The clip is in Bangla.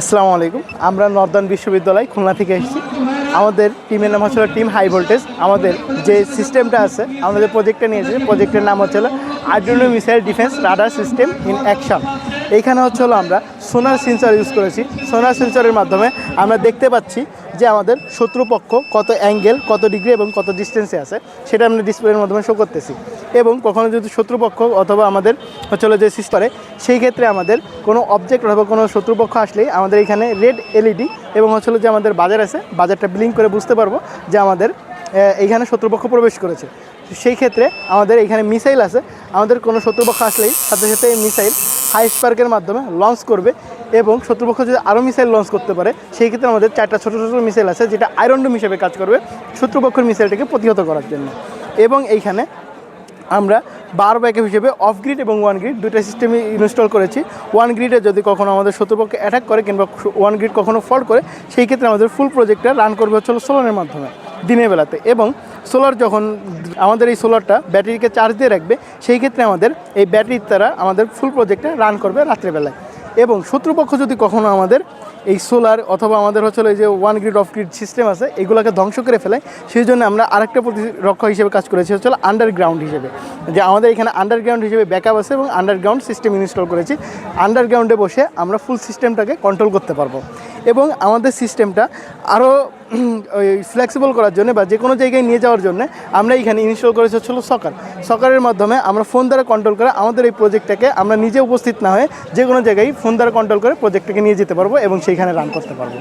আসসালামু আলাইকুম। আমরা নর্দার্ন বিশ্ববিদ্যালয় খুলনা থেকে এসেছি। আমাদের টিমের নাম হচ্ছিল টিম হাই ভোল্টেজ আমাদের যে সিস্টেমটা আছে আমাদের প্রজেক্টটা নিয়েছে প্রজেক্টের নাম হচ্ছিল Arduino missile defence radar system in action এইখানে হচ্ছে হলো আমরা সোনার সেন্সর ইউজ করেছি। সোনার সেন্সরের মাধ্যমে আমরা দেখতে পাচ্ছি যে আমাদের শত্রুপক্ষ কত অ্যাঙ্গেল কত ডিগ্রি এবং কত ডিস্টেন্সে আছে, সেটা আমরা ডিসপ্লের মাধ্যমে শো করতেছি। এবং কখনো যদি শত্রুপক্ষ অথবা আমাদের হচ্ছে যে সিস্টারে সেই ক্ষেত্রে আমাদের কোনো অবজেক্ট অথবা কোনো শত্রুপক্ষ আসলেই আমাদের এখানে রেড এলইডি এবং হচ্ছে যে আমাদের বাজার আছে, বাজারটা ব্লিঙ্ক করে বুঝতে পারব যে আমাদের এইখানে শত্রুপক্ষ প্রবেশ করেছে। সেই ক্ষেত্রে আমাদের এখানে মিসাইল আছে আমাদের কোনো শত্রুপক্ষ আসলেই সাথে সাথে এই মিসাইল হাই স্পার্কের মাধ্যমে লঞ্চ করবে এবং শত্রুপক্ষ যদি আরও মিসাইল লঞ্চ করতে পারে, সেই ক্ষেত্রে আমাদের চারটা ছোটো ছোটো মিসাইল আছে যেটা আয়রনডোম হিসেবে কাজ করবে শত্রুপক্ষের মিসাইলটাকে প্রতিহত করার জন্য। এবং এইখানে আমরা বার ব্যাকআপ হিসেবে অফ গ্রিড এবং ওয়ান গ্রিড দুইটা সিস্টেমই ইনস্টল করেছি। ওয়ান গ্রিডে যদি কখনো আমাদের শত্রুপক্ষ অ্যাটাক করে কিংবা ওয়ান গ্রিড কখনো ফল্ট করে, সেই ক্ষেত্রে আমাদের ফুল প্রজেক্টটা রান করবে হচ্ছে সোলারের মাধ্যমে দিনের বেলাতে। এবং সোলার যখন আমাদের এই সোলারটা ব্যাটারিকে চার্জ দিয়ে রাখবে, সেই ক্ষেত্রে আমাদের এই ব্যাটারির দ্বারা আমাদের ফুল প্রজেক্টটা রান করবে রাত্রেবেলায়। এবং শত্রুপক্ষ যদি কখনও আমাদের এই সোলার অথবা আমাদের হচ্ছে এই যে on grid off grid system আছে, এগুলোকে ধ্বংস করে ফেলে, সেই জন্য আমরা আরেকটা প্রতিরক্ষা হিসেবে কাজ করেছি, হচ্ছে আন্ডারগ্রাউন্ড হিসেবে। যে আমাদের এখানে আন্ডারগ্রাউন্ড হিসেবে ব্যাকআপ আছে এবং আন্ডারগ্রাউন্ড সিস্টেম ইনস্টল করেছি। আন্ডারগ্রাউন্ডে বসে আমরা ফুল সিস্টেমটাকে কন্ট্রোল করতে পারব। এবং আমাদের সিস্টেমটা আরও ফ্লেক্সিবল করার জন্য বা যে কোনো জায়গায় নিয়ে যাওয়ার জন্য আমরা এখানে ইনস্টল করেছি হচ্ছিল সকার সকারের মাধ্যমে আমরা ফোন দ্বারা কন্ট্রোল করে আমাদের এই প্রজেক্টটাকে আমরা নিজে উপস্থিত না হয়ে যে কোনো জায়গায় ফোন দ্বারা কন্ট্রোল করে প্রজেক্টটাকে নিয়ে যেতে পারব এবং সেইখানে রান করতে পারব।